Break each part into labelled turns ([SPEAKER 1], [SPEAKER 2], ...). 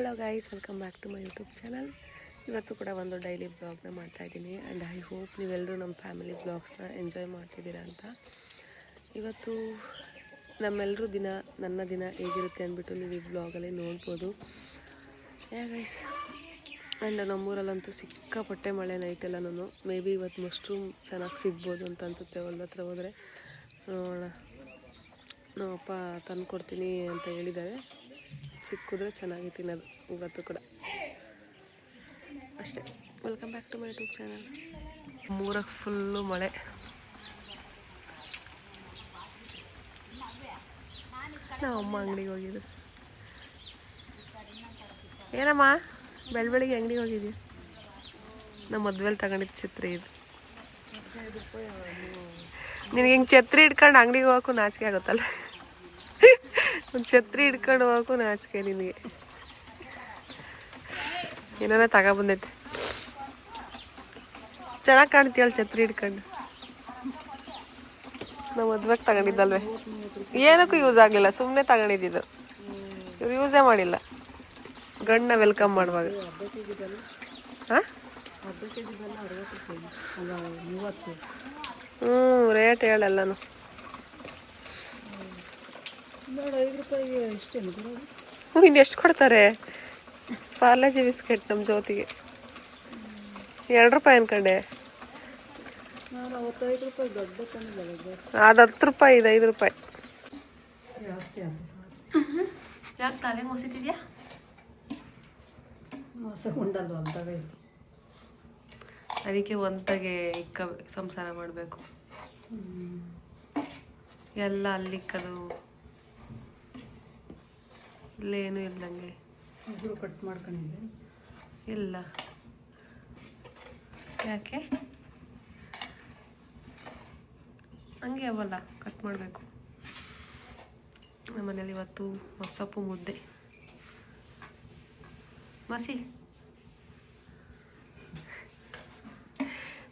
[SPEAKER 1] Hello guys welcome back to my YouTube channel ಇವತ್ತು ಕೂಡ ಒಂದು ಡೈಲಿ ಬ್ಲಾಗ್ನ ಮಾಡ್ತಾ ಇದ್ದೀನಿ. ಆ್ಯಂಡ್ ಐ ಹೋಪ್ ನೀವೆಲ್ಲರೂ ನಮ್ಮ ಫ್ಯಾಮಿಲಿ ಬ್ಲಾಗ್ಸ್ನ ಎಂಜಾಯ್ ಮಾಡ್ತಿದ್ದೀರಾ ಅಂತ. ಇವತ್ತು ನಮ್ಮೆಲ್ಲರೂ ದಿನ, ನನ್ನ ದಿನ ಹೇಗಿರುತ್ತೆ ಅಂದ್ಬಿಟ್ಟು ನೀವು ಈ ಬ್ಲಾಗಲ್ಲಿ ನೋಡ್ಬೋದು. ಯಾ ಗೈಸ್ ಆ್ಯಂಡ್ ನಮ್ಮೂರಲ್ಲಂತೂ ಸಿಕ್ಕಾಪಟ್ಟೆ ಮಳೆ ನೈಟೆಲ್ಲನೂ ಮೇ ಬಿ ಇವತ್ತು ಮಶ್ರೂಮ್ ಚೆನ್ನಾಗಿ ಸಿಗ್ಬೋದು ಅಂತ ಅನಿಸುತ್ತೆ ಹೊಲ್ದ ಹತ್ರ ಹೋದರೆ. ನೋಡೋಣ. ನಮ್ಮಪ್ಪ ತಂದು ಕೊಡ್ತೀನಿ ಅಂತ ಹೇಳಿದ್ದಾರೆ. ಸಿಕ್ಕಿದ್ರೆ ಚೆನ್ನಾಗಿ ತಿನ್ನೋದು ಇವತ್ತು ಕೂಡ. ಅಷ್ಟೇ. Welcome back to my YouTube channel ಮೂರಕ್ಕೆ ಫುಲ್ಲು ಮಳೆ. ನಾವು ಅಮ್ಮ ಅಂಗಡಿಗೆ ಹೋಗಿದ್ದು ಏನಮ್ಮ? ಬೆಳ ಬೆಳಿಗ್ಗೆ ಅಂಗಡಿಗೆ ಹೋಗಿದ್ವಿ ನಮ್ಮ ಮದ್ವೆಲಿ ತಗೊಂಡಿದ್ದು ಛತ್ರಿ ಇದು. ನಿನಗೆ ಹಿಂಗೆ ಛತ್ರಿ ಹಿಡ್ಕೊಂಡು ಅಂಗಡಿಗೆ ಹೋಗೋಕ್ಕೂ ನಾಚಿಕೆ ಆಗುತ್ತಲ್ಲ? ಒಂದು ಛತ್ರಿ ಹಿಡ್ಕೊಂಡು ಹೋಗು ನಾಚಿಕೆ ನಿನಗೆ. ಏನಾರ ತಗೊಬಂದೈತೆ ಚೆನ್ನಾಗಿ ಕಾಣ್ತೀಯಲ್ಲ ಛತ್ರಿ ಹಿಡ್ಕೊಂಡು? ನಾವು ಮದ್ವೆಗೆ ತಗೊಂಡಿದ್ದಲ್ವೇ? ಏನಕ್ಕೂ ಯೂಸ್ ಆಗಲಿಲ್ಲ ಸುಮ್ಮನೆ ತಗೊಂಡಿದ್ದಿದ್ದು. ಇವ್ರು ಯೂಸೇ ಮಾಡಿಲ್ಲ. ಗಂಡನ ವೆಲ್ಕಮ್ ಮಾಡುವಾಗ. ಹಾಂ ಹ್ಞೂ ರೇಟ್ ಹೇಳಲ್ಲನು ಇನ್ನು ಎಷ್ಟು ಕೊಡ್ತಾರೆ? ಪಾರ್ಲೆಜಿ ಬಿಸ್ಕೆಟ್ ನಮ್ಮ ಜ್ಯೋತಿಗೆ ಎರಡು ರೂಪಾಯಿ ಅನ್ಕಂಡೆ. ಅದು ಹತ್ತು ರೂಪಾಯಿ ಇದು ಐದು ರೂಪಾಯಿ. ಯಾಕೆ ತಲೆ ಮೋಸಿತಿದ್ಯಾ ಅದಕ್ಕೆ ಒಂದಾಗೆ ಇಕ್ಕ ಸಂಸಾರ ಮಾಡಬೇಕು. ಎಲ್ಲ ಅಲ್ಲಿಕ್ಕದು ಇಲ್ಲೇನು ಇಲ್ಲಂಗೆ
[SPEAKER 2] ಒಬ್ಬರು ಕಟ್ ಮಾಡ್ಕೊಂಡಿದ್ದೆ.
[SPEAKER 1] ಇಲ್ಲ. ಯಾಕೆ? ಹಂಗೆ ಅವಲ್ಲ ಕಟ್ ಮಾಡಬೇಕು. ನಮ್ಮನೇಲಿ ಇವತ್ತು ಹೊಸಪ್ಪು ಮುದ್ದೆ. ಮಸಿ.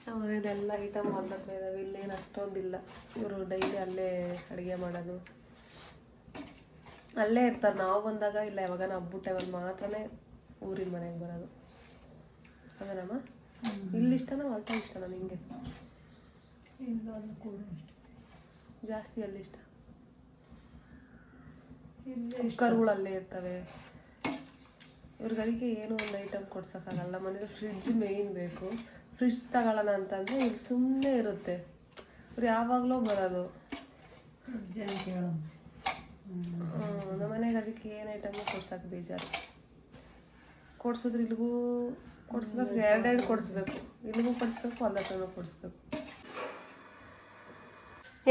[SPEAKER 1] ನಮ್ಮನೇಲಿ ಎಲ್ಲ ಐಟಮ್ ಹೊಲ್ದ ಇದ್ದಾವೆ ಇಲ್ಲೇನು ಅಷ್ಟೊಂದಿಲ್ಲ. ಇವರು ಡೈಲಿ ಅಲ್ಲೇ ಅಡುಗೆ ಮಾಡೋದು. ಅಲ್ಲೇ ಇರ್ತಾರೆ. ನಾವು ಬಂದಾಗ ಇಲ್ಲ ಯಾವಾಗ ಹಬ್ಬ ಟೈಮಲ್ಲಿ ಮಾತ್ರನೇ ಊರಿನ ಮನೆಗೆ ಬರೋದು. ಅದೇನಮ್ಮ ಇಲ್ಲಿ ಇಷ್ಟನ ಹೊರಟ ಇಷ್ಟನ
[SPEAKER 2] ಇಷ್ಟ.
[SPEAKER 1] ಜಾಸ್ತಿ ಅಲ್ಲಿ ಇಷ್ಟ? ಕುಕ್ಕರ್ಗಳು ಅಲ್ಲೇ ಇರ್ತವೆ. ಇವ್ರಿಗೆ ಅದಕ್ಕೆ ಏನೋ ಒಂದು ಐಟಮ್ ಕೊಡ್ಸೋಕ್ಕಾಗಲ್ಲ. ಮನೇಲಿ ಫ್ರಿಡ್ಜ್ ಮೇಯ್ನ್ ಬೇಕು. ಫ್ರಿಡ್ಜ್ ತಗೊಳ್ಳೋಣ ಅಂತಂದರೆ ಇಲ್ಲಿ ಸುಮ್ಮನೆ ಇರುತ್ತೆ. ಇವ್ರು ಯಾವಾಗಲೂ ಬರೋದು
[SPEAKER 2] ಜನ ಕೇಳೋ
[SPEAKER 1] ನಮ್ಮ ಮನೆಗೆ ಅದಕ್ಕೆ ಏನು ಐಟಮು ಕೊಡ್ಸಕ್ಕೆ ಬೇಜಾರು. ಕೊಡ್ಸಿದ್ರೆ ಇಲ್ಲಿಗೂ ಕೊಡಿಸ್ಬೇಕು ಎರಡೆರಡು ಕೊಡಿಸ್ಬೇಕು. ಇಲ್ಲಿಗೂ ಕೊಡಿಸ್ಬೇಕು ಒಂದು ಹತ್ರನೂ ಕೊಡಿಸ್ಬೇಕು.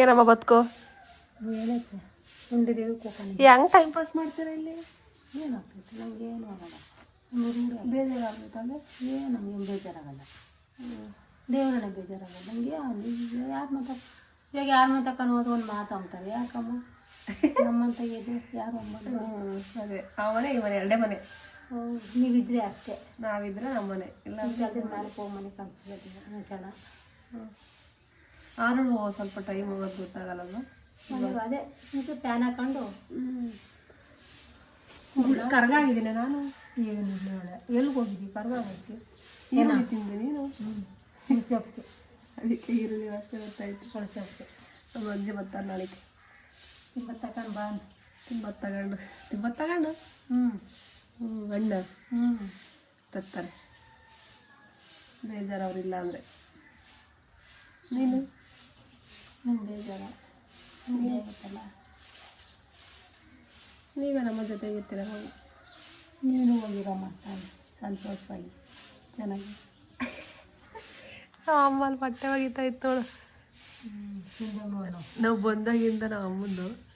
[SPEAKER 1] ಏನಮ್ಮ ಬದುಕು? ಹೆಂಗೆ ಟೈಮ್ ಪಾಸ್ ಮಾಡ್ತೀರಾ ಇಲ್ಲಿ?
[SPEAKER 2] ಏನಾಗ್ತೈತೆ? ನಮ್ಗೆ ಏನು ಆಗಲ್ಲ.
[SPEAKER 1] ಬೇಜಾರಾಗ್ಬೇಕಂದ್ರೆ
[SPEAKER 2] ಏನು ನಮ್ಗೆ ಬೇಜಾರಾಗಲ್ಲ. ದೇವರನ್ನ ಬೇಜಾರಾಗಲ್ಲ. ನಮಗೆ ಯಾರು ಮಾತಾಡ ಇವಾಗ ಯಾರು ಹೋದ್ರೆ ಒಂದು ಮಾತು ಯಾಕಮ್ಮ? ನಮ್ಮಂತ ಇದು ಯಾರು
[SPEAKER 1] ಅದೇ. ಆ ಮನೆ ಈ ಮನೆ ಎರಡೇ ಮನೆ.
[SPEAKER 2] ನೀವಿದ್ರೆ ಅಷ್ಟೇ.
[SPEAKER 1] ನಾವಿದ್ರೆ ನಮ್ಮ ಮನೆ. ಇಲ್ಲ
[SPEAKER 2] ಅದ್ರ ಮೇಲೆ ಹೋಗಿ ಮನೆ ಕಲ್ತಿದ್ದೀವಿ ಸಣ್ಣ
[SPEAKER 1] ಆದ್ರೂ ಸ್ವಲ್ಪ ಟೈಮ್ ಹೋಗೋದು ಗೊತ್ತಾಗಲ್ಲ
[SPEAKER 2] ಮನೆಗೆ ಅದೇ ಮತ್ತೆ ಪ್ಯಾನ್ ಹಾಕೊಂಡು.
[SPEAKER 1] ಕರ್ಗಾಗಿದ್ದೀನಿ ನಾನು.
[SPEAKER 2] ಏನಿಲ್ಲ ನಾನು ಎಲ್ಲಿಗೆ ಹೋಗಿದ್ದಿ ಕರ್ವಾಗೈತಿ
[SPEAKER 1] ಏನು ತಿಂದೆ ನೀನು?
[SPEAKER 2] ಸೊಪ್ಪು
[SPEAKER 1] ಅದಕ್ಕೆ ಈರುಳ್ಳಿ ರಸ್ತೆ ಗೊತ್ತಾಯ್ತು.
[SPEAKER 2] ಕಳ್ಸೋಕ್ಕೆ
[SPEAKER 1] ನಮ್ಮ ಅಜ್ಜಿ ಬರ್ತಾರೆ ನಾಳೆಗೆ.
[SPEAKER 2] ತಿಂಬತ್ತು ತಗೊಂಡು ಬಾ
[SPEAKER 1] ತಿಂಬತ್ತು ತಗೊಂಡು. ತಿಂಬತ್ತು ತಗೊಂಡು?
[SPEAKER 2] ಹ್ಞೂ
[SPEAKER 1] ಹ್ಞೂ ಗಂಡ.
[SPEAKER 2] ಹ್ಞೂ
[SPEAKER 1] ತತ್ತಾರೆ. ಬೇಜಾರು ಅವ್ರಿಲ್ಲ ಅಂದರೆ. ನೀನು?
[SPEAKER 2] ಹ್ಞೂ ಬೇಜಾರು. ಆಗುತ್ತಲ್ಲ.
[SPEAKER 1] ನೀವೇ ನಮ್ಮ ಜೊತೆಗಿರ್ತೀರ ಹೋಗಿ
[SPEAKER 2] ನೀನು ಹೋಗಿರಮ್ಮ ತಾಯಿ ಸಂತೋಷವಾಗಿ ಚೆನ್ನಾಗಿ.
[SPEAKER 1] ಅಮ್ಮಲ್ಲಿ ಬಟ್ಟೆ ಒಗಿತಾ ಇತ್ತು ನೋಡು. ನಾವು ಬಂದಾಗಿಂದ ನಾವು ಅಮ್ಮಂದು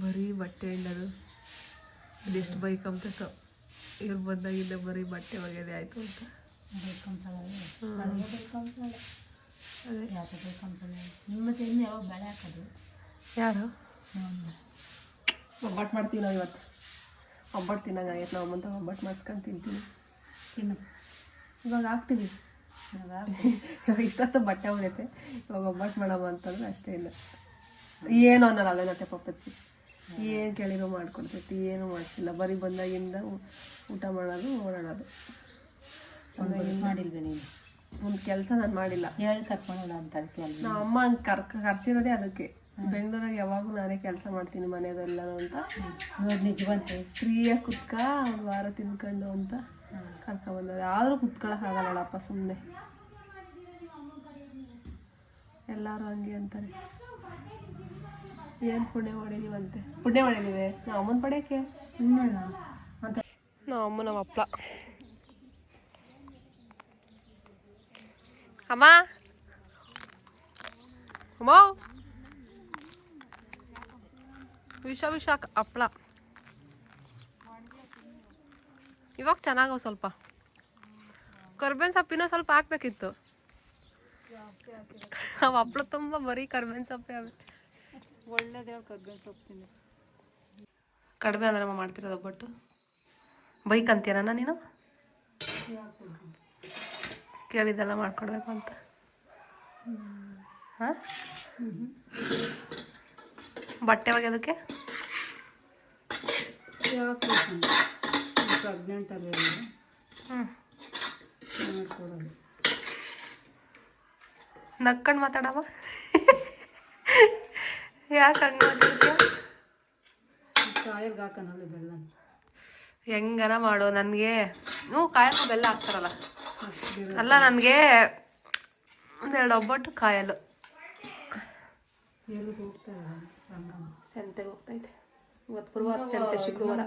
[SPEAKER 1] ಬರೀ ಬಟ್ಟೆ ಹಿಂಡೋದು ಅದೆಷ್ಟು ಬೈಕ್ ಅಂತ ಇವ್ರು ಬಂದಾಗಿದ್ದ ಬರೀ ಬಟ್ಟೆ ಒಗೆದೇ ಆಯಿತು ಅಂತ. ಯಾರು? ಒಬ್ಬಟ್ಟು ಮಾಡ್ತೀವಿ ನಾವು ಇವತ್ತು. ಒಬ್ಬಟ್ಟು ತಿನ್ನಂಗಾಗೈತೆ ನಾವು ಅಂತ ಒಬ್ಬಟ್ಟು ಮಾಡಿಸ್ಕೊಂಡು ತಿಂತೀವಿ.
[SPEAKER 2] ತಿನ್ನು.
[SPEAKER 1] ಇವಾಗ ಹಾಕ್ತೀವಿ
[SPEAKER 2] ಇವಾಗ
[SPEAKER 1] ಇವಾಗ ಇಷ್ಟೊತ್ತು ಬಟ್ಟೆ ಹೋಗೈತೆ ಇವಾಗ ಒಬ್ಬಟ್ಟು ಮಾಡಮ್ಮ ಅಂತಂದ್ರೆ ಅಷ್ಟೇ ಇಲ್ಲ. ಏನು ಅನ್ನಲ್ಲ ಅದೇನತ್ತೆ ಪಪ್ಪಚ್ಚಿ ಏನು ಕೇಳಿರೋ ಮಾಡ್ಕೊಡ್ತೈತಿ ಏನು ಮಾಡಿಸಿಲ್ಲ. ಬರೀ ಬಂದಾಗಿಂದ ಊಟ ಮಾಡೋದು ಓಡಾಡೋದು.
[SPEAKER 2] ಮಾಡಿಲ್ವೇ ನೀನು?
[SPEAKER 1] ಒಂದು ಕೆಲಸ ನಾನು ಮಾಡಿಲ್ಲ.
[SPEAKER 2] ಹೇಳಿ ಕರ್ಕೊಂಡು ಅಂತ ಅದಕ್ಕೆ ಅಲ್ಲಿ.
[SPEAKER 1] ನಮ್ಮ ಅಮ್ಮ ಹಂಗೆ ಕರ್ಕ ಕರ್ಸಿರೋದೇ ಅದಕ್ಕೆ. ಬೆಂಗಳೂರಾಗ ಯಾವಾಗೂ ನಾನೇ ಕೆಲಸ ಮಾಡ್ತೀನಿ ಮನೆಯದೆಲ್ಲ ಅಂತ.
[SPEAKER 2] ನೋಡಿ ನಿಜವಂತೆ?
[SPEAKER 1] ಫ್ರೀಯಾಗಿ ಕುತ್ಕ ಒಂದು ವಾರ ತಿನ್ಕೊಂಡು ಅಂತ ಕರ್ಕೊಬಂದರು ಆದರೂ ಕುತ್ಕೊಳಕ್ಕಾಗಲ್ಲಪ್ಪ ಸುಮ್ಮನೆ ಎಲ್ಲರೂ ಹಂಗೆ ಅಂತಾರೆ. ಏನು ಪುಣ್ಯ ಮಾಡಿದೀವಂತೆ? ಪುಣ್ಯ ಮಾಡಿದೀವಿ? ನಾವು ಅಮ್ಮನ ಪಡೆಯಕ್ಕೆ
[SPEAKER 2] ಇನ್ನೇನ ಅಂತ
[SPEAKER 1] ನಾವು ಅಮ್ಮ ನಮ್ಮ ಅಪ್ಪ. ಅಮ್ಮ? ಅಮ್ಮ? ವಿಷ ವಿಷ ಹಪ್ಳ ಇವಾಗ ಚೆನ್ನಾಗವ ಸ್ವಲ್ಪ. ಕರ್ಬೇವಿನ ಸೊಪ್ಪಿನ ಸ್ವಲ್ಪ ಹಾಕ್ಬೇಕಿತ್ತು. ಅವು ಹಪ್ಳ ತುಂಬ ಬರೀ ಕರ್ಬೇವಿನ ಸೊಪ್ಪೆ ಅವೆ
[SPEAKER 2] ಒಳ್ಳೇದು ಹೇಳಿ ಕರ್ಬೇವು ಸೊಪ್ಪು ತಿಂದು
[SPEAKER 1] ಕಡಿಮೆ ಅಂದ್ರೆ ಮಾಡ್ತಿರೋದು ಒಬ್ಬಟ್ಟು. ಬೈಕ್ ಅಂತೀರಣ್ಣ ನೀನು? ಕೇಳಿದ್ದೆಲ್ಲ ಮಾಡ್ಕೊಡ್ಬೇಕು ಅಂತ. ಹಾಂ? ಬಟ್ಟೆ ಒಗೆಯೋದಕ್ಕೆ?
[SPEAKER 2] ಪ್ರೆಗ್ನೆಂಟ್ ಅಲ್ಲಿ
[SPEAKER 1] ಹ್ಞೂ ನಕ್ಕೊಂಡು ಮಾತಾಡವ ಯಾಕೆ ಹಂಗೆ
[SPEAKER 2] ಕಾಯಿಲ್ಗೆ ಬೆಲ್ಲ.
[SPEAKER 1] ಹೆಂಗನ ಮಾಡು ನನಗೆ? ನೂ ಕಾಯಲು ಬೆಲ್ಲ ಹಾಕ್ತಾರಲ್ಲ. ಅಲ್ಲ ನನಗೆ ಒಂದೆರಡು ಒಬ್ಬಟ್ಟು ಕಾಯಲು. ಸಂತೆಗೆ ಹೋಗ್ತೈತೆ. ಇವತ್ತು ಗುರುವಾರ ಸಂತೆ ಶುಕ್ರವಾರ.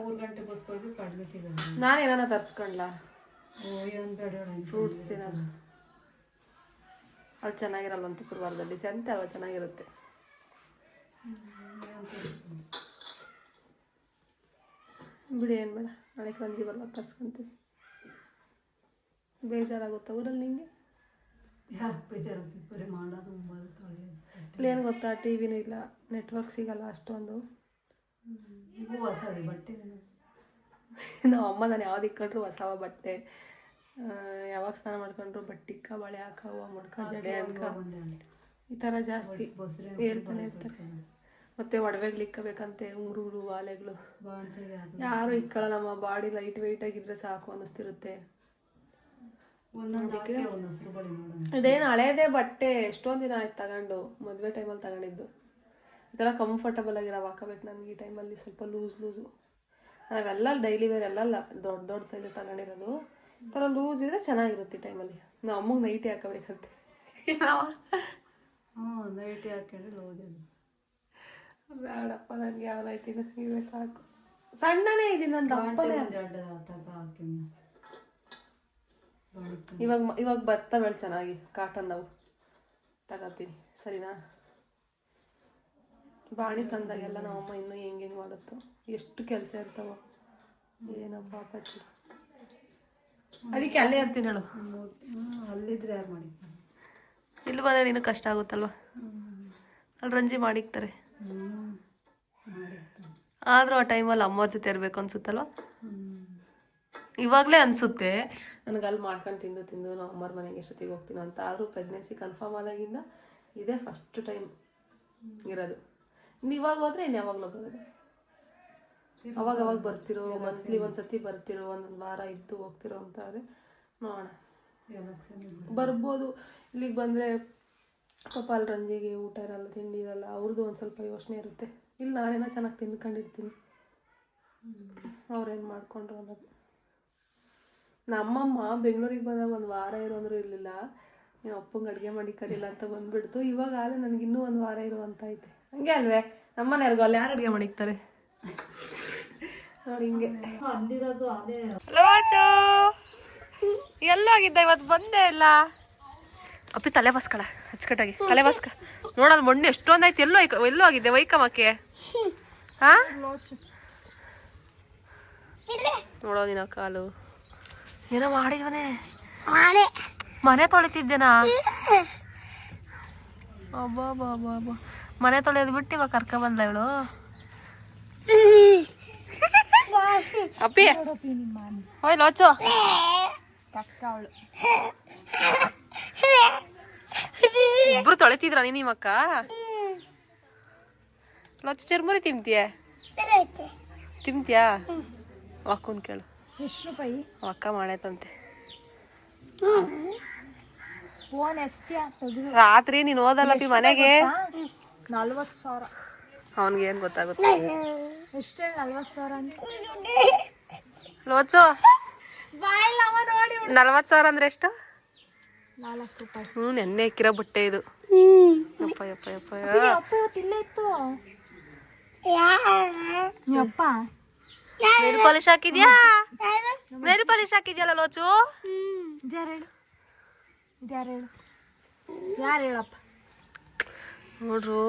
[SPEAKER 1] ನಾನು ಏನಾನ ತರ್ಸ್ಕೊಂಡ್ಲಾ? ಫ್ರೂಟ್ಸ್ ಏನಾದ್ರು? ಅಲ್ಲಿ ಚೆನ್ನಾಗಿರಲ್ಲ ಅಂತ ಗುರುವಾರದಲ್ಲಿ. ಸಂತೆ ಅಲ್ಲ ಚೆನ್ನಾಗಿರುತ್ತೆ. ಬಿಡಿ ಏನು ಬೇಡ. ನಾಳೆ ರಂಜಿ ಬರ್ಬೇಕು ಕರ್ಸ್ಕೊಂತೀವಿ ಬೇಜಾರಾಗುತ್ತೆ ಊರಲ್ಲಿ ನಿಂಗೆ?
[SPEAKER 2] ಯಾಕೆ ಬೇಜಾರಾಗ್ತದೆ ಬರೀ ಮಾಡೋದು
[SPEAKER 1] ಇಲ್ಲಿ ಏನು ಗೊತ್ತಾ? ಟಿ ವಿನೂ ಇಲ್ಲ ನೆಟ್ವರ್ಕ್ ಸಿಗಲ್ಲ ಅಷ್ಟೊಂದು.
[SPEAKER 2] ಇವು ಬಟ್ಟೆ
[SPEAKER 1] ನಮ್ಮ ಅಮ್ಮ ನಾನು ಯಾವ್ದು ಇಕ್ಕಂಡ್ರು ಹೊಸವ ಬಟ್ಟೆ. ಯಾವಾಗ ಸ್ನಾನ ಮಾಡ್ಕೊಂಡ್ರು ಬಟ್ಟಿಕ್ಕ ಬಳೆ ಹಾಕವ ಮುಡ್ಕ ಜಡೆ ಅಣ್ಕ ಈ ಥರ ಜಾಸ್ತಿ ಹೇಳ್ತಾನೆ ಇರ್ತಾರೆ. ಮತ್ತೆ ಒಡವೆಗಳು ಇಕ್ಕಬೇಕಂತೆ ಉಂಗುರುಗಳು ವಾಲೆಗಳು. ಯಾರು ಇಕ್ಕಳಲ್ಲ ನಮ್ಮ ಬಾಡಿ ಲೈಟ್ ವೆಯ್ಟ್ ಆಗಿದ್ರೆ ಸಾಕು ಅನ್ನಿಸ್ತಿರುತ್ತೆ. ಇದೇನು ಹಳೇದೇ ಬಟ್ಟೆ ಎಷ್ಟೊಂದು ದಿನ ಆಯ್ತು ತಗೊಂಡು ಮದುವೆ ಟೈಮಲ್ಲಿ ತಗೊಂಡಿದ್ದು. ಈ ಥರ ಕಂಫರ್ಟಬಲ್ ಆಗಿರೋ ಹಾಕೋಬೇಕು ನನಗೆ ಈ ಟೈಮಲ್ಲಿ ಸ್ವಲ್ಪ ಲೂಸ್ ಲೂಸು ನಾವೆಲ್ಲ ಡೈಲಿ ವೇರ್ ಎಲ್ಲ ದೊಡ್ಡ ದೊಡ್ಡ ಸೈಜ್ ತಗೊಂಡಿರೋದು. ಈ ಥರ ಲೂಸ್ ಇದ್ರೆ ಚೆನ್ನಾಗಿರುತ್ತೆ ಈ ಟೈಮಲ್ಲಿ ನಾವು ಅಮ್ಮಗೆ ನೈಟಿ ಹಾಕೋಬೇಕಂತೆ.
[SPEAKER 2] ನೈಟಿ ಹಾಕೊಂಡ್ರೆ ಲೋದಿಲ್ಲ
[SPEAKER 1] ಬೇಡಪ್ಪ ನನಗೆ ಯಾವ್ದಾಯ್ತು? ನೈಟಿನ ಇವೇ ಸಾಕು. ಸಣ್ಣನೇ ಇದೀನಿ ನನ್ನ ದಪ್ಪನೇ ಇವಾಗ ಇವಾಗ ಬರ್ತವೆ ಚೆನ್ನಾಗಿ. ಕಾಟನ್ ನಾವು ತಗೋತೀನಿ. ಸರಿನಾ? ಬಾಣಿ ತಂದಾಗೆಲ್ಲ ನಮ್ಮಮ್ಮ ಇನ್ನೂ ಹೆಂಗೆ ಹೆಂಗೆ ಮಾಡುತ್ತೋ? ಎಷ್ಟು ಕೆಲಸ ಇರ್ತಾವ? ಏನಪ್ಪ ಅಪ್ಪಾಜಿ? ಅದಕ್ಕೆ ಅಲ್ಲೇ ಇರ್ತೀನಿ ಹೇಳು.
[SPEAKER 2] ಅಲ್ಲಿದ್ರೆ ಯಾರು ಮಾಡಿ
[SPEAKER 1] ಇಲ್ಲಿ ಬಂದರೆ ನೀನು ಕಷ್ಟ ಆಗುತ್ತಲ್ವ? ಅಲ್ಲಿ ರಂಜಿ ಮಾಡಿಕ್ತಾರೆ. ಆದರೂ ಆ ಟೈಮಲ್ಲಿ ಅಮ್ಮವ್ರ ಜೊತೆ ಇರಬೇಕು ಅನ್ಸುತ್ತಲ್ವ? ಇವಾಗ್ಲೇ ಅನಿಸುತ್ತೆ. ನನಗೆ ಅಲ್ಲಿ ಮಾಡ್ಕೊಂಡು ತಿಂದು ತಿಂದು ನಾವು ಅಮ್ಮರ ಮನೆಗೆ ಎಷ್ಟೊತ್ತಿಗೆ ಹೋಗ್ತೀನೋ ಅಂತ. ಆದರೂ ಪ್ರೆಗ್ನೆನ್ಸಿ ಕನ್ಫರ್ಮ್ ಆದಾಗಿಂದ ಇದೇ ಫಸ್ಟ್ ಟೈಮ್ ಇರೋದು. ಇನ್ನು ಇವಾಗ ಹೋದ್ರೆ ಇನ್ನು ಯಾವಾಗಲೂ ಬರೋದು. ಅವಾಗ ಅವಾಗ ಬರ್ತಿರೋ ಮಂತ್ಲಿ ಒಂದ್ಸತಿ ಬರ್ತಿರೋ ಒಂದೊಂದು ವಾರ ಇದ್ದು ಹೋಗ್ತಿರೋ ಅಂತ ಆದರೆ ನೋಡೋಣ. ಬರ್ಬೋದು. ಇಲ್ಲಿಗೆ ಬಂದರೆ ಪಾಪ ಅಲ್ಲಿ ರಂಜಿಗೆ ಊಟ ಇರಲ್ಲ ತಿಂಡಿ ಇರಲ್ಲ ಅವ್ರದ್ದು ಒಂದು ಸ್ವಲ್ಪ ಯೋಚನೆ ಇರುತ್ತೆ. ಇಲ್ಲಿ ನಾನೇನೋ ಚೆನ್ನಾಗಿ ತಿಂದ್ಕೊಂಡಿರ್ತೀನಿ ಅವ್ರೇನು ಮಾಡ್ಕೊಂಡ್ರು ಅನ್ನೋದು. ನಮ್ಮಮ್ಮ ಬೆಂಗಳೂರಿಗೆ ಬಂದಾಗ ಒಂದು ವಾರ ಇರೋ ಅಂದ್ರೂ ಇರಲಿಲ್ಲ. ನೀವು ಅಪ್ಪಂಗೆ ಅಡುಗೆ ಮಾಡಿ ಕಲಿಲ್ಲ ಅಂತ ಬಂದುಬಿಡ್ತು. ಇವಾಗ ಆದರೆ ನನಗೆ ಇನ್ನೂ ಒಂದು ವಾರ ಇರೋ ಅಂತ ಐತೆ. ಹಂಗೆ ಅಲ್ವೇ? ನಮ್ಮನೆಯವ್ರಿಗೂ ಅಲ್ಲಿ ಯಾರು ಅಡುಗೆ ಮಾಡಿಕ್ತಾರೆ? ನೋಡಿ ಹಿಂಗೆ. ಎಲ್ಲೋಗಿದ್ದ ಇವತ್ತು? ಬಂದೇ ಇಲ್ಲ. ಅಪ್ಪಿ ತಲೆ ಬಸ್ಕಳ. ಅಚ್ಚುಕಟ್ಟಾಗಿ. ತಲೆ ಬಸ್ಕ ನೋಡೋದು ಮಣ್ಣು ಎಷ್ಟೊಂದಾಯ್ತು. ಎಲ್ಲೋ ಎಲ್ಲೋ ಆಗಿದೆ ವೈಕಮಕ್ಕೆ? ಹಾ ನೋಡೋದಿನ ಕಾಲು. ಏನೋ ಮಾಡಿದವನೇ. ಮನೆ ತೊಳಿತಿದ್ದೇನಾ ಅಬ್ಬಾ ಬಾ ಬಾ ಬಾ ಮನೆ ತೊಳೆಯೋದು ಬಿಟ್ಟು ಇವಾಗ ಕರ್ಕ ಬಂದ ಇವಳು. ಅಪ್ಪಿ. ಹೋಯ್ ಲೋಚು. ಇಬ್ರು ತೊಳಿತಿದ್ರ ನೀನ್ ನಿಮ್ಮಕ್ಕ? ಲೊಚ್ಚ ಚುರ್ಮುರಿ ತಿಂತೀಯ? ತಿಂತ್ಯಾ? ಅಕ್ಕನ್ ಕೇಳು.
[SPEAKER 3] ಎಷ್ಟು ರೂಪಾಯಿ?
[SPEAKER 1] ಅಕ್ಕ ಮಾಡೈತಂತೆ ರಾತ್ರಿ ನೀನು ಓದಲ್ಲ ಪಿ ಮನೆಗೆ?
[SPEAKER 3] ನಲ್ವತ್ತು ಸಾವಿರ.
[SPEAKER 1] ಅವನ್ಗೆ ಏನ್ ಗೊತ್ತಾಗುತ್ತೆ?
[SPEAKER 3] ಎಷ್ಟು ನಲ್ವತ್ತು ಸಾವಿರ
[SPEAKER 1] ಲೋಚು ನಲ್ವತ್ತು ಸಾವಿರ ಅಂದ್ರೆ ಎಷ್ಟು?
[SPEAKER 3] ನಾಲ್ಕು ರೂಪಾಯಿ.
[SPEAKER 1] ಹ್ಞೂ ನೆನ್ನೆ ಇಕ್ಕಿರೋ ಬಟ್ಟೆ ಇದು. ಯಪ್ಪ ಯಪ್ಪ ಯಪ್ಪ
[SPEAKER 3] ಅಪ್ಪ ಇವತ್ತು ಇಲ್ಲೇ ಇತ್ತು. ಅಪ್ಪ.
[SPEAKER 1] ನೆಲ್ ಪಾಲಿಶ್ ಹಾಕಿದ್ಯಾ? ನೆಲ್ ಪಾಲಿಶ್ ಹಾಕಿದ್ಯಲ್ಲ ಲೋಚು?
[SPEAKER 3] ಇದ್ಯಾರು ಹೇಳು? ಇದ್ಯಾರು ಹೇಳು? ಯಾರು ಹೇಳಪ್ಪ?
[SPEAKER 1] ನೋಡ್ರು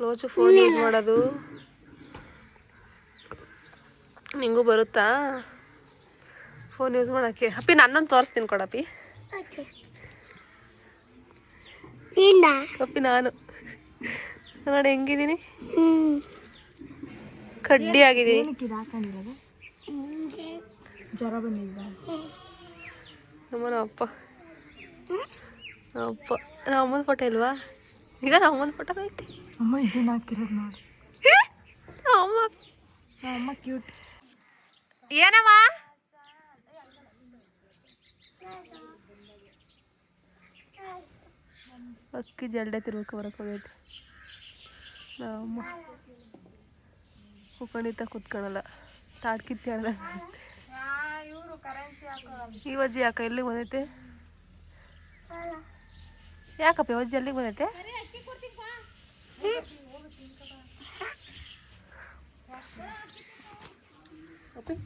[SPEAKER 1] ಲೋಚು ಫೋನ್ ಯೂಸ್ ಮಾಡೋದು. ನಿಂಗೂ ಬರುತ್ತಾ? ಫೋನ್ ಯೂಸ್ ಮಾಡಕ್ಕೆ. ಅಪ್ಪಿ ನನ್ನನ್ನು ತೋರಿಸ್ತೀನಿ ಕೊಡಪ್ಪಿ. ಅಪ್ಪಿ ನಾನು. ನೋಡಿ ಹೆಂಗಿದ್ದೀನಿ? ಕಡ್ಡಿ ಆಗಿದ್ದೀನಿ.
[SPEAKER 3] ಜ್ವರ ಬಂದಿದ್ದ
[SPEAKER 1] ನಮ್ಮ ನಮ್ಮ ಅಪ್ಪ ಅಪ್ಪ. ನಮ್ಮ ಅಮ್ಮನ ಫೋಟೋ ಇಲ್ವಾ? ಈಗ ನಮ್ಮ ಅಮ್ಮನ ಫೋಟೋ ಐತಿ.
[SPEAKER 3] ಅಮ್ಮ ಇದನ್ನ ಹಾಕಿರೋದು ನೋಡಿ.
[SPEAKER 1] ಅಮ್ಮ.
[SPEAKER 3] ಅಮ್ಮ ಕ್ಯೂಟ್
[SPEAKER 1] ಏನಮ್ಮ? ಅಕ್ಕಿ ಜಲ್ಡೆ ತಿರ್ಬೇಕು ಬರಕ್ಕೆ ಹೋಗೈತೆ. ನಮ್ಮ ಕುತ್ಕೊಂಡಿತ್ತ ಕುತ್ಕೊಳಲ್ಲ. ತಾಡ್ಕಿತ್ತಿ ಹೇಳ್ದ ಈ ವಜ್ಜಿ ಯಾಕ ಎಲ್ಲಿಗೆ ಬಂದೈತೆ? ಯಾಕಪ್ಪ ಈ ವಜ್ಜಿ ಎಲ್ಲಿಗೆ ಬಂದೈತೆ?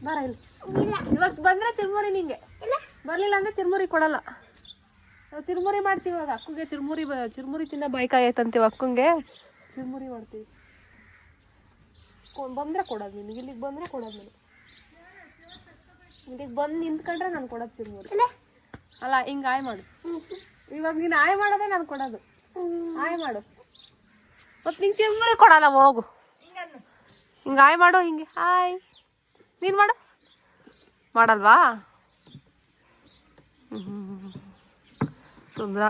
[SPEAKER 1] ಬರ ಇಲ್ಲಿ. ಇವಾಗ ಬಂದ್ರೆ ಚಿರ್ಮುರಿ ನಿಂಗೆ. ಬರ್ಲಿಲ್ಲ ಅಂದ್ರೆ ತಿರ್ಮುರಿ ಕೊಡಲ್ಲ. ನಾವು ಚುರುಮುರಿ ಮಾಡ್ತೀವಿ ಇವಾಗ. ಅಕ್ಕಂಗೆ ಚುರುಮುರಿ ಚುರುಮುರಿ ತಿನ್ನ ಬೈಕಾಯಿ ಆಯ್ತಂತೀವಿ ಅಕ್ಕಂಗೆ? ಚುರುಮುರಿ ಮಾಡ್ತೀವಿ. ಬಂದ್ರೆ ಕೊಡೋದು ನಿನಗೆ ಇಲ್ಲಿಗೆ ಬಂದ್ರೆ ಕೊಡೋದು ನಾನು. ಇಲ್ಲಿಗೆ ಬಂದು ನಿಂತ್ಕೊಂಡ್ರೆ ನಾನು ಕೊಡೋದು ಚುರುಮುರಿ. ಅಲ್ಲ ಹಿಂಗೆ ಆಯ್ ಮಾಡು. ಇವಾಗ ನೀನು ಆಯ್ ಮಾಡೋದೇ ನಾನು ಕೊಡೋದು. ಆಯ್ ಮಾಡು. ಮತ್ತು ನಿಂಗೆ ಚುರುಮುರಿ ಕೊಡಲ್ಲ ಹೋಗು. ಹಿಂಗೆ ಆಯ್ ಮಾಡು ಹಿಂಗೆ. ಹಾಯ್ ನೀನು ಮಾಡು. ಮಾಡಲ್ವಾ? ಹ್ಮ್. ಸುಂದರ.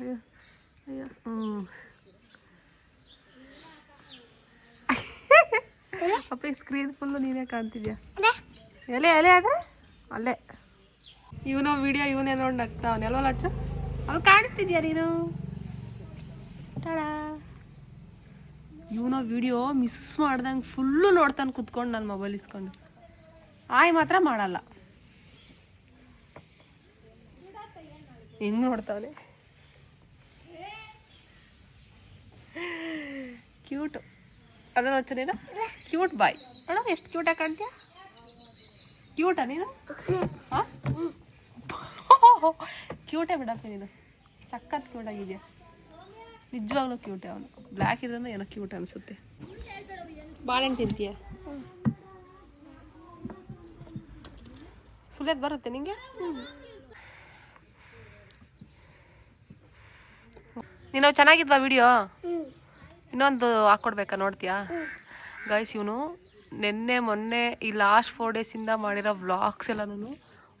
[SPEAKER 1] ಅಯ್ಯೋ ಅಯ್ಯೋ ಹ್ಞೂ ಅಪ್ಪ ಸ್ಕ್ರೀನ್ ಫುಲ್ಲು ನೀನೇ ಕಾಣ್ತಿದ್ಯಾ? ಎಲೆ ಎಲೆ ಅದೇ ಅಲ್ಲೇ ಇವನು ವಿಡಿಯೋ ಇವನೇ ನೋಡಿ ನಗ್ತಾವನೆ ಅಲ್ವಲ್ಲ ಅಚ್ಚ? ಅದು ಕಾಣಿಸ್ತಿದ್ಯಾ ನೀನು? ಇವನ ವಿಡಿಯೋ ಮಿಸ್ ಮಾಡ್ದಂಗೆ ಫುಲ್ಲು ನೋಡ್ತಾನೆ ಕುತ್ಕೊಂಡು ನಾನು ಮೊಬೈಲ್ ಇಸ್ಕೊಂಡು. ಆಯ್ ಮಾತ್ರ ಮಾಡಲ್ಲ. ಹೆಂಗ್ ನೋಡ್ತಾವನೆ? ಕ್ಯೂಟ್ ಅದನ್ನ ಹಚ್ಚ ನೀನು? ಕ್ಯೂಟ್ ಬಾಯ್ ಅಣ್ಣ ಎಷ್ಟು ಕ್ಯೂಟಾಗಿ ಕಾಣ್ತೀಯ? ಕ್ಯೂಟಾ ನೀನು? ಕ್ಯೂಟೇ ಬಿಡಪ್ಪ ನೀನು. ಸಖತ್ ಕ್ಯೂಟ್ ಆಗಿದ್ಯಾ. ನಿಜವಾಗ್ಲೂ ಕ್ಯೂಟೇ ಅವನು. ಬ್ಲ್ಯಾಕ್ ಇದ್ರೂ ಏನೋ ಕ್ಯೂಟ್ ಅನಿಸುತ್ತೆ. ಬಾಳೆಹಣ್ಣು ತಿಂತೀಯ ಸುಲಿಯೋದು ಬರುತ್ತೆ ನಿಂಗೆ? ನೀನು ಚೆನ್ನಾಗಿದ್ವಾ ವಿಡಿಯೋ? ಇನ್ನೊಂದು ಹಾಕ್ಕೊಡ್ಬೇಕಾ ನೋಡ್ತೀಯಾ? ಗೈಸ್ ಇವನು ನಿನ್ನೆ ಮೊನ್ನೆ ಈ ಲಾಸ್ಟ್ ಫೋರ್ ಡೇಸಿಂದ ಮಾಡಿರೋ ವ್ಲಾಗ್ಸ್ ಎಲ್ಲನೂ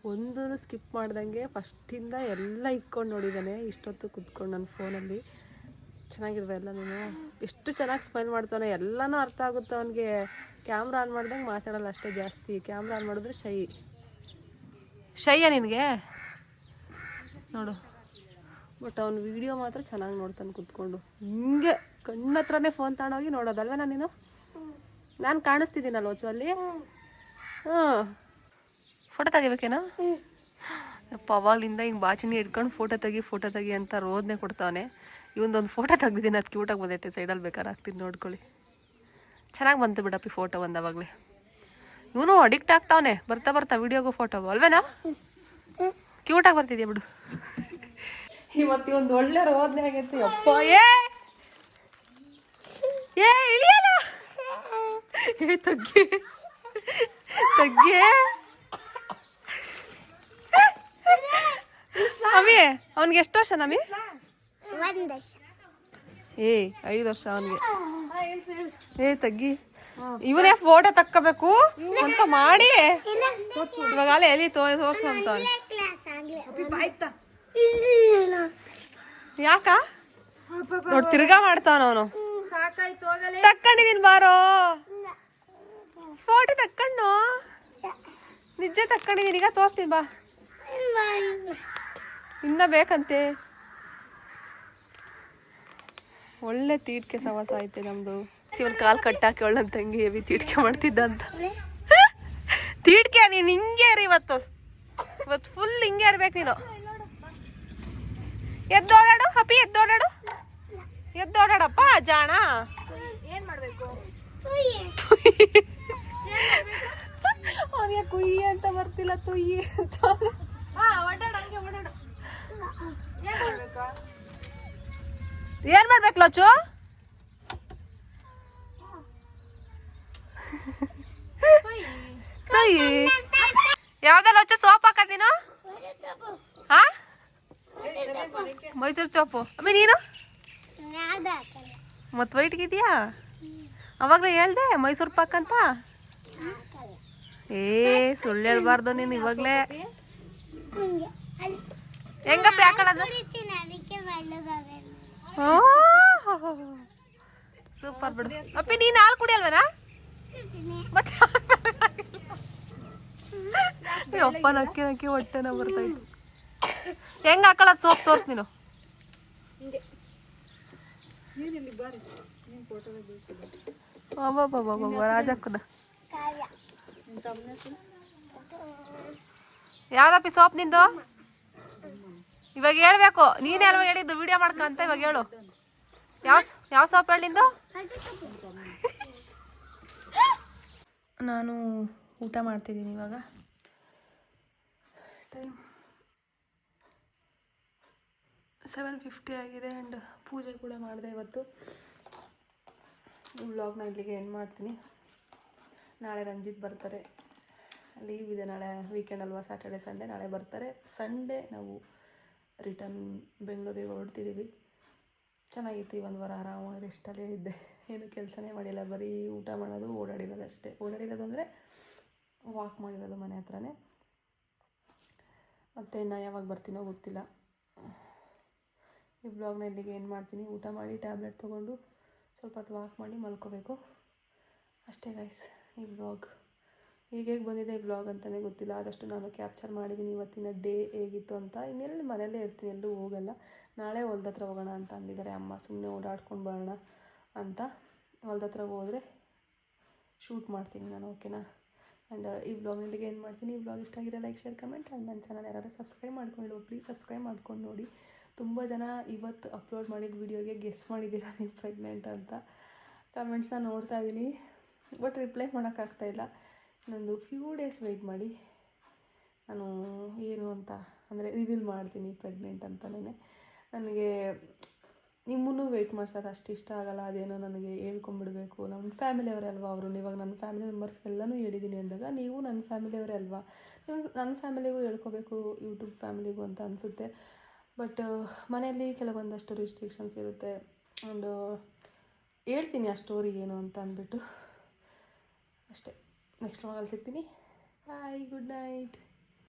[SPEAKER 1] ಒಂದೂ ಸ್ಕಿಪ್ ಮಾಡ್ದಂಗೆ ಫಸ್ಟಿಂದ ಎಲ್ಲ ಇಕ್ಕೊಂಡು ನೋಡಿದ್ದಾನೆ ಇಷ್ಟೊತ್ತು ಕುತ್ಕೊಂಡು ನನ್ನ ಫೋನಲ್ಲಿ ಚೆನ್ನಾಗಿದ್ವ ನೀನು? ಎಷ್ಟು ಚೆನ್ನಾಗಿ ಸ್ಮೈಲ್ ಮಾಡ್ತಾನೆ. ಎಲ್ಲನೂ ಅರ್ಥ ಆಗುತ್ತೆ ಅವನಿಗೆ? ಕ್ಯಾಮ್ರಾ ಆನ್ ಮಾಡ್ದಂಗೆ ಮಾತಾಡಲ್ಲ ಅಷ್ಟೇ ಜಾಸ್ತಿ. ಕ್ಯಾಮ್ರಾ ಆನ್ ಮಾಡಿದ್ರೆ ಶೈ. ಶೈಯ ನಿನಗೆ? ನೋಡು. ಬಟ್ ಅವ್ನ ವಿಡಿಯೋ ಮಾತ್ರ ಚೆನ್ನಾಗಿ ನೋಡ್ತಾನೆ ಕುತ್ಕೊಂಡು. ಹಿಂಗೆ ಕಣ್ಣ ಹತ್ರನೇ ಫೋನ್ ತಗೊಂಡೋಗಿ ನೋಡೋದಲ್ವೇ ನಾನೇನು ನೀನು? ಕಾಣಿಸ್ತಿದ್ದೀನಲ್ಲ ಅಲ್ಲಿ ಹಾಂ. ಫೋಟೋ ತೆಗಿಬೇಕೇನೋ? ಅವಾಗಿಂದ ಹಿಂಗೆ ಬಾಚಿನಿ ಹಿಡ್ಕೊಂಡು ಫೋಟೋ ತೆಗಿ ಫೋಟೋ ತೆಗಿ ಅಂತ ರೋದನೆ ಕೊಡ್ತಾವನೆ. ಇವೊಂದೊಂದು ಫೋಟೋ ತೆಗ್ದಿದ್ದೀನಿ, ಅದು ಕ್ಯೂಟಾಗಿ ಬಂದೈತೆ ಸೈಡಲ್ಲಿ ಬೇಕಾದ್ರೆ ಹಾಕ್ತೀನಿ, ನೋಡ್ಕೊಳ್ಳಿ. ಚೆನ್ನಾಗಿ ಬಂತು ಬಿಡಪ್ಪಿ ಫೋಟೋ ಬಂದವಾಗಲೇ ಇವನು ಅಡಿಕ್ಟ್ ಆಗ್ತಾವನೆ, ಬರ್ತಾ ಬರ್ತಾ ವಿಡಿಯೋಗೂ ಫೋಟೋಗೂ ಅಲ್ವೇನಾ? ಕ್ಯೂಟಾಗಿ ಬರ್ತಿದ್ಯಾ ಬಿಡು. ಇವತ್ತು ಒಂದು ಒಳ್ಳೆ ರೋದನೆ ಆಗೈತಿ ಅಪ್ಪ ಏ! ಏ ಇಳಿಯಲ್ಲ? ಏ ತಗ್ಗಿ. ತಗ್ಗಿ ಅಮಿ ಅವನಿಗೆ ಎಷ್ಟು ವರ್ಷ ನಮಿ ಏ ಐದು ವರ್ಷ ಅವನಿಗೆ. ಏ ತಗ್ಗಿ. ಇವನೇ ಫೋಟೋ ತಕ್ಕಬೇಕು ಅಂತ ಮಾಡಿ. ಇವಾಗ ಅಲ್ಲೇ ಎಲ್ಲಿ ತೋರ್ಸು ಅಂತ ಯಾಕ? ನೋಡ್ ತಿರ್ಗಾ ಮಾಡ್ತಾವ ಅವನು.
[SPEAKER 3] ಸಾಕಾಯ್ತು
[SPEAKER 1] ತಕ್ಕೊಂಡಿದೀನಿ ಬಾರೋ. ಫೋಟೋ ತಕ್ಕೊಂಡು. ನಿಜ ತಕ್ಕೊಂಡಿದೀನಿ ಈಗ ತೋರಿಸ್ತೀನಿ ಬಾ. ಇನ್ನ ಬೇಕಂತೆ. ಒಳ್ಳೆ ತೀಟ್ಕೆ ಸವಾಸ ಐತೆ ನಮ್ದು. ಇವನ್ ಕಾಲ್ ಕಟ್ಟಾಕಿ ಒಳ್ಳೆ ತಂಗಿ ಹೆವಿ ತೀಟ್ಕೆ ಮಾಡ್ತಿದ್ದ ಅಂತ. ತೀಟ್ಕೆ ನೀನ್ ಹಿಂಗೆ ರೀ ಇವತ್ತು. ಇವತ್ತು ಫುಲ್ ಹಿಂಗೆ ಇರ್ಬೇಕು ನೀನು. ಎದ್ದೋಡಾಡು ಹಪಿ ಎದ್ದೋಡಾಡು. ಎದ್ದೋಡಾಡಪ್ಪ ಜಾಣ.
[SPEAKER 3] ಏನ್ ಮಾಡ್ಬೇಕು?
[SPEAKER 1] ಅವನಿಗೆ ಕುಯ್ಯಿ ಅಂತ ಬರ್ತಿಲ್ಲ ತುಯ್ಯಿ ಅಂತ.
[SPEAKER 3] ಓಡಾಡ ಓಡಾಡು ಏನ್ ಮಾಡ್ಬೇಕು?
[SPEAKER 1] ಲೋಚು ತುಯ್ಯಿ ಯಾವ್ದ ಲೋಚು ಸೋಪ್ ಹಾಕಂದಿನ ಹಾ? ಮೈಸೂರು ಚಾಪು. ಆಮೇಲೆ ನೀನು? ಮತ್ತು ವೈಟ್ಗಿದ್ಯಾ ಅವಾಗಲೇ ಹೇಳ್ದೆ, ಮೈಸೂರು ಪಾಕ್ ಅಂತ. ಏ, ಸುಳ್ಳು ಹೇಳ್ಬಾರ್ದು ನೀನು ಇವಾಗ್ಲೇ. ಹೆಂಗಪ್ಪ ಯಾಕಳದು ಸೂಪರ್ ಬಿಡು. ಅಪ್ಪಿ, ನೀನು ಹಾಲು ಕುಡಿಯಲ್ವನಾ ಮತ್ತೆ ಅಪ್ಪನ ನಕ್ಕಿ ನಕ್ಕಿ ಹೊಟ್ಟೆನ ಬರ್ತೈತೆ ಹೆಂಗ್ ಹಾಕೊಳ್ಳೋದು ಸೋಪ್ ತೋರ್ಸ್ ನೀನು? ರಾಜಕ್ಕದ ಯಾವ್ದಪ್ಪಿ ಸೋಪ್ ನಿಂದು? ಇವಾಗ ಹೇಳ್ಬೇಕು. ನೀನೇ ಅಲ್ವಾ ಹೇಳಿದ್ದು ವಿಡಿಯೋ ಮಾಡ್ಕೊಂತ ಇವಾಗ ಹೇಳು. ಯಾವ ಯಾವ ಸೋಪ್ ಹೇಳಿ ನಿಂದು? ನಾನು ಊಟ ಮಾಡ್ತಿದ್ದೀನಿ ಇವಾಗ. ಟೈಮ್ ಸೆವೆನ್ ಫಿಫ್ಟಿ ಆಗಿದೆ ಆ್ಯಂಡ್ ಪೂಜೆ ಕೂಡ ಮಾಡಿದೆ ಇವತ್ತು. ವ್ಲಾಗ್ನ ಇಲ್ಲಿಗೆ ಏನು ಮಾಡ್ತೀನಿ. ನಾಳೆ ರಂಜಿತ್ ಬರ್ತಾರೆ. ಲೀವ್ ಇದೆ ನಾಳೆ ವೀಕೆಂಡ್ ಅಲ್ವಾ ಸ್ಯಾಟರ್ಡೆ ಸಂಡೇ ನಾಳೆ ಬರ್ತಾರೆ. ಸಂಡೇ ನಾವು ರಿಟರ್ನ್ ಬೆಂಗಳೂರಿಗೆ ಹೊರಡ್ತಿದ್ದೀವಿ ಚೆನ್ನಾಗಿತ್ತು ಒಂದು ವಾರ, ಆರಾಮಾಗಿ ರೆಸ್ಟಲ್ಲೇ ಇದ್ದೆ. ಏನು ಕೆಲಸನೇ ಮಾಡಿಲ್ಲ, ಬರೀ ಊಟ ಮಾಡೋದು, ಓಡಾಡಿರೋದು ಅಷ್ಟೇ. ಓಡಾಡಿರೋದು ಅಂದರೆ ವಾಕ್ ಮಾಡಿರೋದು ಮನೆ ಹತ್ರನೇ. ಮತ್ತು ನಾ ಯಾವಾಗ ಬರ್ತೀನೋ ಗೊತ್ತಿಲ್ಲ. ಈ ಬ್ಲಾಗ್ನ ಇಲ್ಲಿಗೆ ಏನು ಮಾಡ್ತೀನಿ, ಊಟ ಮಾಡಿ ಟ್ಯಾಬ್ಲೆಟ್ ತೊಗೊಂಡು ಸ್ವಲ್ಪ ಹೊತ್ತು ವಾಕ್ ಮಾಡಿ ಮಲ್ಕೋಬೇಕು. ಅಷ್ಟೇ ಗೈಸ್ ಈ ಬ್ಲಾಗ್ ಈಗ ಹೇಗೆ ಬಂದಿದೆ ಈ ಬ್ಲಾಗ್ ಅಂತಲೇ ಗೊತ್ತಿಲ್ಲ, ಆದಷ್ಟು ನಾನು ಕ್ಯಾಪ್ಚರ್ ಮಾಡಿದ್ದೀನಿ ಇವತ್ತಿನ ಡೇ ಹೇಗಿತ್ತು ಅಂತ. ಇನ್ನೆಲ್ಲಿ ಮನೇಲೇ ಇರ್ತೀನಿ, ಎಲ್ಲೂ ಹೋಗಲ್ಲ. ನಾಳೆ ಹೊಲ್ದ ಹತ್ರ ಹೋಗೋಣ ಅಂತ ಅಂದಿದ್ದಾರೆ ಅಮ್ಮ ಸುಮ್ಮನೆ ಓಡಾಡ್ಕೊಂಡು ಬರೋಣ ಅಂತ. ಹೊಲ್ದ ಹತ್ರ ಹೋದರೆ ಶೂಟ್ ಮಾಡ್ತೀನಿ ನಾನು ಓಕೆನಾ ಆ್ಯಂಡ್ ಈ ಬ್ಲಾಗ್ನಲ್ಲಿಗೆ ಏನು ಮಾಡ್ತೀನಿ, ಈ ಬ್ಲಾಗ್ ಇಷ್ಟ ಆಗಿರೋ ಲೈಕ್ ಶೇರ್ ಕಮೆಂಟ್ ಆ್ಯಂಡ್ ನನ್ನ ಚಾನಲ್ ಯಾರು ಸಬ್ಸ್ಕ್ರೈಬ್ ಮಾಡ್ಕೊಂಡಿಲ್ಲ ಪ್ಲೀಸ್ ಸಬ್ಸ್ಕ್ರೈಬ್ ಮಾಡ್ಕೊಂಡು ನೋಡಿ. ತುಂಬ ಜನ ಇವತ್ತು ಅಪ್ಲೋಡ್ ಮಾಡಿದ ವಿಡಿಯೋಗೆ ಗೆಸ್ ಮಾಡಿದ್ದೀರಾ ನೀವು ಪ್ರೆಗ್ನೆಂಟ್ ಅಂತ. ಕಮೆಂಟ್ಸ್ನ ನೋಡ್ತಾ ಇದ್ದೀನಿ. ಬಟ್ ರಿಪ್ಲೈ ಮಾಡೋಕ್ಕಾಗ್ತಾಯಿಲ್ಲ ಇನ್ನೊಂದು ಫ್ಯೂ ಡೇಸ್ ವೆಯ್ಟ್ ಮಾಡಿ. ನಾನು ಏನು ಅಂತ, ಅಂದರೆ ರಿವೀಲ್ ಮಾಡ್ತೀನಿ ಪ್ರೆಗ್ನೆಂಟ್ ಅಂತಲೇ ನನಗೆ ನಿಮ್ಮನ್ನು ವೆಯ್ಟ್ ಮಾಡ್ಸೋದು ಅಷ್ಟು ಇಷ್ಟ ಆಗಲ್ಲ. ಅದೇನೋ ನನಗೆ ಹೇಳ್ಕೊಂಬಿಡಬೇಕು ನಮ್ಮ ಫ್ಯಾಮಿಲಿಯವರೇ ಅಲ್ವಾ ಅವರು? ಇವಾಗ ನನ್ನ ಫ್ಯಾಮಿಲಿ ಮೆಂಬರ್ಸ್ಗೆಲ್ಲನೂ ಹೇಳಿದ್ದೀನಿ ಅಂದಾಗ ನೀವು ನನ್ನ ಫ್ಯಾಮಿಲಿಯವರೇ ಅಲ್ವಾ? ನೀವು ನನ್ನ ಫ್ಯಾಮಿಲಿಗೂ ಹೇಳ್ಕೋಬೇಕು ಯೂಟ್ಯೂಬ್ ಫ್ಯಾಮಿಲಿಗೂ ಅಂತ ಅನಿಸುತ್ತೆ. ಬಟ್ ಮನೆಯಲ್ಲಿ ಕೆಲವೊಂದಷ್ಟು ರಿಸ್ಟ್ರಿಕ್ಷನ್ಸ್ ಇರುತ್ತೆ. ಆ್ಯಂಡ್ ಹೇಳ್ತೀನಿ ಆ ಸ್ಟೋರಿ ಏನು ಅಂತ ಅಂದ್ಬಿಟ್ಟು. ಅಷ್ಟೇ. ನೆಕ್ಸ್ಟ್ ವ್ಲಾಗಲ್ಲಿ ಸಿಗ್ತೀನಿ. Bye good night